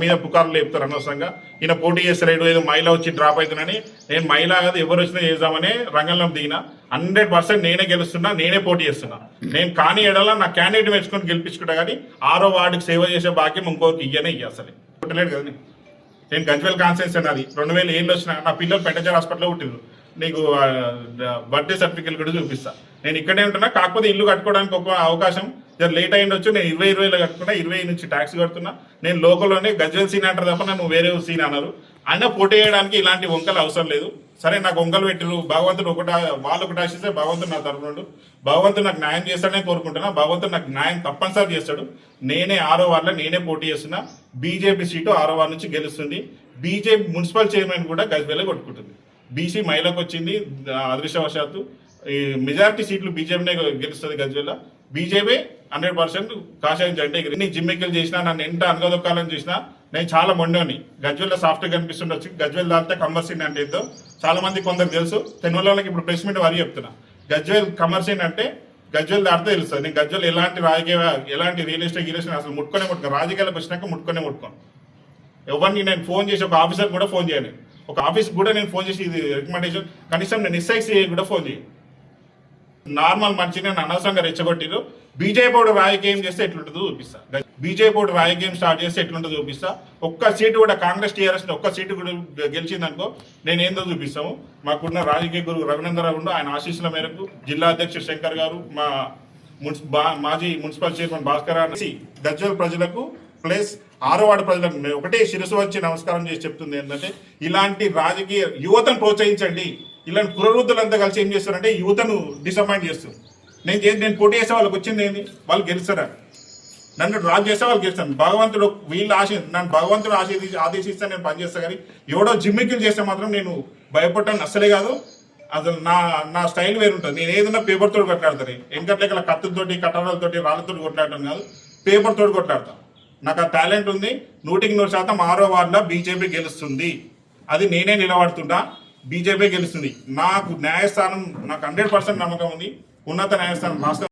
మీద పుకార్లు లేపుతారు అనవసరంగా. ఈయన పోటీ చేస్తాడు ఏదో మహిళ వచ్చి డ్రాప్ అవుతున్నాని నేను మహిళ కాదు ఎవరు వచ్చినా చేద్దామని రంగంలో దిగిన. హండ్రెడ్ పర్సెంట్ నేనే గెలుస్తున్నా నేనే పోటీ చేస్తున్నా. నేను కానీ ఎడల నా క్యాండిడేట్ మెచ్చుకొని గెలిపించుకుంటా కానీ ఆరో వార్డుకి సేవ చేసే భాగ్యం ఇంకోరికి ఇయ్యనే ఇయ్య అసలు. పుట్టలేదు కదా నేను. గజ్వేల్ గజ్వెల్ కాన్సెన్స్ అన్నది. రెండు వేల ఏళ్ళు వచ్చిన నా పిల్లలు పెంటజర్ హాస్పిటల్లో పుట్టిండ్రు నీకు బర్త్డే సర్టిఫికేట్ కూడా చూపిస్తా. నేను ఇక్కడే ఉంటున్నా కాకపోతే ఇల్లు కట్టుకోవడానికి ఒక అవకాశం జర లేట్ అయ్యిండొచ్చు నేను ఇరవై ఇరవైలో కట్టుకున్నా ఇరవై నుంచి ట్యాక్స్ కడుతున్నా. నేను లోకల్లోనే గజ్వల్ సీన్ అంటారు తప్ప నన్ను వేరే సీన్ అన్నారు అయినా పోటీ చేయడానికి ఇలాంటి వంకలు అవసరం లేదు. సరే నాకు వంకలు పెట్టిరు భగవంతుడు ఒకట వాళ్ళు ఒకటి ఆశిస్తే భగవంతుడు నా తరఫునుండు భగవంతుడు నాకు న్యాయం చేస్తాడని కోరుకుంటున్నా. భగవంతుడు నాకు న్యాయం తప్పనిసరి చేస్తాడు. నేనే ఆరో వార్డులో నేనే పోటీ చేస్తున్నా. బీజేపీ సీటు ఆరో వార్డు నుంచి గెలుస్తుంది. బీజేపీ మున్సిపల్ చైర్మన్ కూడా గజ్వేలే కొట్టుకుంటుంది. బీసీ మహిళకు వచ్చింది అదృష్టవశాత్తు. ఈ మెజారిటీ సీట్లు బీజేపీనే గెలుస్తుంది గజ్వేల బీజేపీ హండ్రెడ్ పర్సెంట్ కాషాయం జెండా ఎగిరి నీ జిమ్మెక్కలు చేసినా నన్ను ఎంత అనగదొక్కాలని చూసినా నేను చాలా మొండోని గజ్వెల్లో సాఫ్ట్వేర్ కనిపిస్తుండొచ్చు. గజ్వెల్ దాటితే కమర్సీన్ అంటే ఏదో? చాలా మంది కొందరు తెలుసు. తెనువల ఇప్పుడు ప్రెస్ మీట్ వారి చెప్తున్నా. గజ్వెల్ కమర్సీన్ అంటే గజ్వెల్ దాటితే తెలుస్తుంది. నేను గజ్వెల్ ఎలాంటి రాజకీయ ఎలాంటి రియల్ ఎస్టేట్ రియల్ ఎస్టేట్ అసలు ముట్టుకొనే ముట్టుకో. రాజకీయాలకు వచ్చినాక ముట్టుకొనే ముట్టుకోను ఎవరిని నేను ఫోన్ చేసి ఒక ఆఫీసర్ కూడా ఫోన్ చేయను. ఒక ఆఫీస్ కూడా నేను ఫోన్ చేసి ఇది రికమెండేషన్ కనీసం నేను ఎస్ఐసి కూడా ఫోన్ చేయను. నార్మల్ మనిషిని నన్ను అనవసరంగా రెచ్చగొట్టిరు బీజేపీ బోర్డు రాజకీయం చేస్తే ఎట్లుంటుందో చూపిస్తా. బీజేపీ బోర్డు రాజకీయం స్టార్ట్ చేస్తే ఎట్లుంటుందో చూపిస్తా. ఒక్క సీటు కూడా కాంగ్రెస్ టీఆర్ఎస్ ఒక్క సీటు కూడా గెలిచిందనుకో నేను ఏందో చూపిస్తాము. మాకున్న రాజకీయ గురువు రఘునందరావు ఆయన ఆశీస్సుల మేరకు జిల్లా అధ్యక్షుడు శంకర్ గారు మా మున్సి బా- మాజీ మున్సిపల్ చైర్మన్ భాస్కర్ అనేసి గజ్వల్ ప్రజలకు ప్లస్ ఆరో వార్డు ప్రజలకు ఒకటే శిరసు వచ్చి నమస్కారం చేసి చెప్తుంది ఏంటంటే ఇలాంటి రాజకీయ యువతను ప్రోత్సహించండి. ఇలాంటి పునరుద్ధులంతా కలిసి ఏం చేస్తారంటే యువతను డిసప్పాయింట్ చేస్తారు. నేను చేసి నేను పోటీ చేసే వాళ్ళకి వచ్చింది ఏంది? వాళ్ళు గెలుస్తారా? నన్ను డ్రా చేస్తే వాళ్ళు గెలుస్తాను భగవంతుడు వీళ్ళు ఆశ నన్ను భగవంతుడు ఆశీర్ది ఆదేశిస్తే నేను పనిచేస్తా కానీ ఎవడో జిమ్మికిలు చేస్తే మాత్రం నేను భయపడ్డాను అస్సలే కాదు. అసలు నా నా స్టైల్ వేరు ఉంటుంది నేను ఏదైనా పేపర్ తోడు కొట్లాడతాను. వెంకట్లేకల కత్తులతోటి కట్టడాలతోటి రాళ్ళతోటి కొట్లాడటం కాదు. పేపర్ తోడు కొట్లాడతాను నాకు ఆ టాలెంట్ ఉంది. నూటికి నూరు శాతం ఆరో వార్డులో బీజేపీ గెలుస్తుంది. అది నేనే నిలబడుతుంటా. బీజేపీ గెలుస్తుంది. నాకు న్యాయస్థానం నాకు హండ్రెడ్ పర్సెంట్ నమ్మకం ఉంది. ఉన్నత న్యాయస్థానం రాష్ట్ర